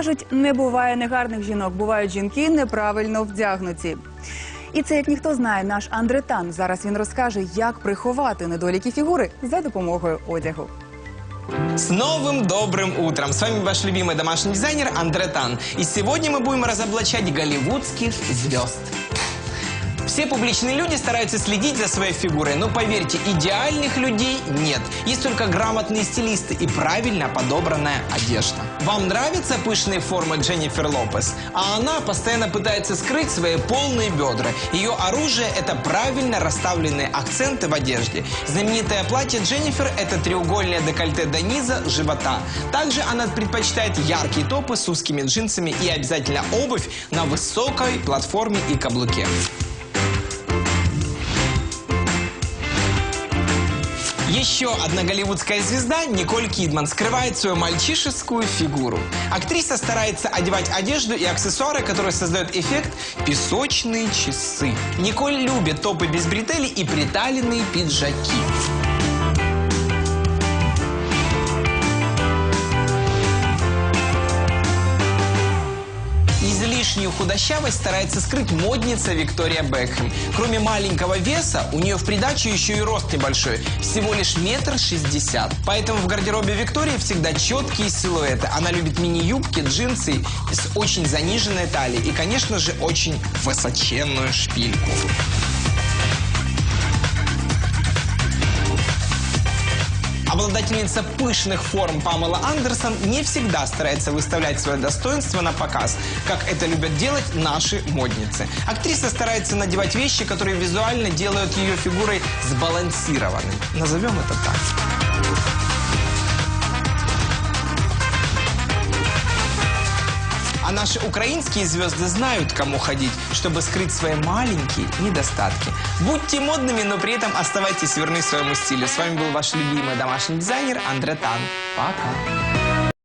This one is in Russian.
Кажуть, не буває негарних жінок, бувають жінки неправильно вдягнуті. І це як ніхто знає, наш Андретан. Зараз він розкаже, як приховати недоліки фігури за допомогою одягу. С новым добрым утром! С вами ваш любимый домашний дизайнер Андре Тан. И сегодня мы будем разоблачать голливудских звезд. Все публичные люди стараются следить за своей фигурой, но поверьте, идеальных людей нет. Есть только грамотные стилисты и правильно подобранная одежда. Вам нравятся пышные формы Дженнифер Лопес? А она постоянно пытается скрыть свои полные бедра. Ее оружие – это правильно расставленные акценты в одежде. Знаменитое платье Дженнифер – это треугольное декольте до низа живота. Также она предпочитает яркие топы с узкими джинсами и обязательно обувь на высокой платформе и каблуке. Еще одна голливудская звезда, Николь Кидман, скрывает свою мальчишескую фигуру. Актриса старается одевать одежду и аксессуары, которые создают эффект песочные часы. Николь любит топы без бретелей и приталенные пиджаки. Излишнюю худощавость старается скрыть модница Виктория Бекхэм. Кроме маленького веса, у нее в придачу еще и рост небольшой, всего лишь метр шестьдесят. Поэтому в гардеробе Виктории всегда четкие силуэты. Она любит мини-юбки, джинсы с очень заниженной талией и, конечно же, очень высоченную шпильку. Обладательница пышных форм Памела Андерсон не всегда старается выставлять свое достоинство на показ, как это любят делать наши модницы. Актриса старается надевать вещи, которые визуально делают ее фигурой сбалансированной. Назовем это так. А наши украинские звезды знают, кому ходить, чтобы скрыть свои маленькие недостатки. Будьте модными, но при этом оставайтесь верны своему стилю. С вами был ваш любимый домашний дизайнер Андре Тан. Пока.